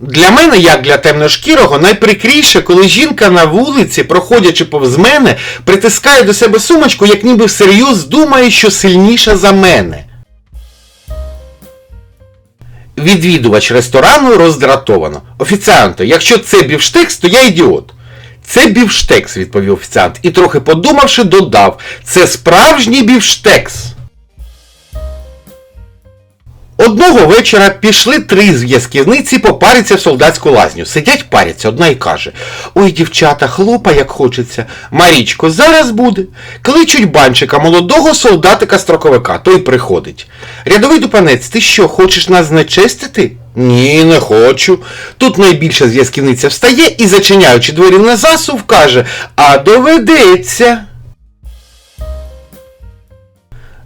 Для мене, як для темношкірого, найприкріше, коли жінка на вулиці, проходячи повз мене, притискає до себе сумочку, як ніби всерйоз думає, що сильніша за мене. Відвідувач ресторану роздратовано. Офіціанте, якщо це бівштекс, то я ідіот. Це бівштекс, відповів офіціант, і трохи подумавши, додав: це справжній бівштекс. Одного вечора пішли три зв'язківниці попариться в солдатську лазню. Сидять паряться, одна й каже: Ой, дівчата, хлопа, як хочеться. Марічко, зараз буде. Кличуть банчика молодого солдатика строковика, той приходить. Рядовий дупанець, ти що, хочеш нас знечестити? Ні, не хочу. Тут найбільша зв'язківниця встає і, зачиняючи двері на засув, каже: А доведеться.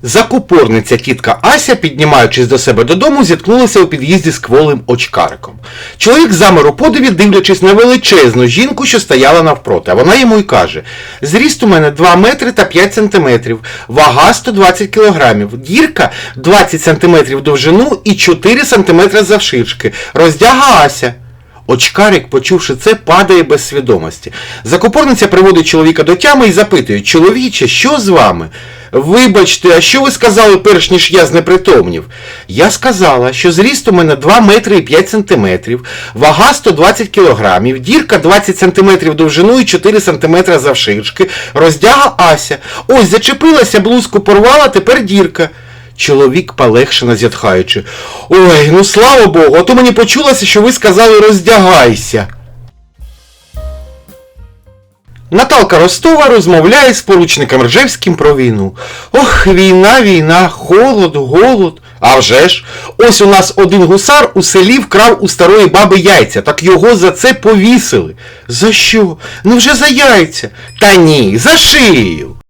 Закупорниця тітка Ася, піднімаючись до себе додому, зіткнулася у під'їзді з кволим очкариком. Чоловік замер у подиві, дивлячись на величезну жінку, що стояла навпроти, а вона йому й каже: Зріст у мене 2 метри та 5 сантиметрів, вага 120 кілограмів, дірка 20 сантиметрів довжину і 4 сантиметри завширшки. Роздяга Ася. Очкарик, почувши це, падає без свідомості. Закупорниця приводить чоловіка до тями і запитує, чоловіче, що з вами? Вибачте, а що ви сказали перш ніж я знепритомнів? Я сказала, що зріст у мене 2 метри і 5 сантиметрів, вага 120 кілограмів, дірка 20 сантиметрів довжину і 4 сантиметри завширшки, роздяга Ася. Ось зачепилася, блузку порвала, тепер дірка. Чоловік полегшено зітхаючи. Ой, ну слава Богу, а то мені почулося, що ви сказали роздягайся. Наталка Ростова розмовляє з поручником Ржевським про війну. Ох, війна, війна, холод, голод. А вже ж, ось у нас один гусар у селі вкрав у старої баби яйця, так його за це повісили. За що? Ну вже за яйця. Та ні, за шию.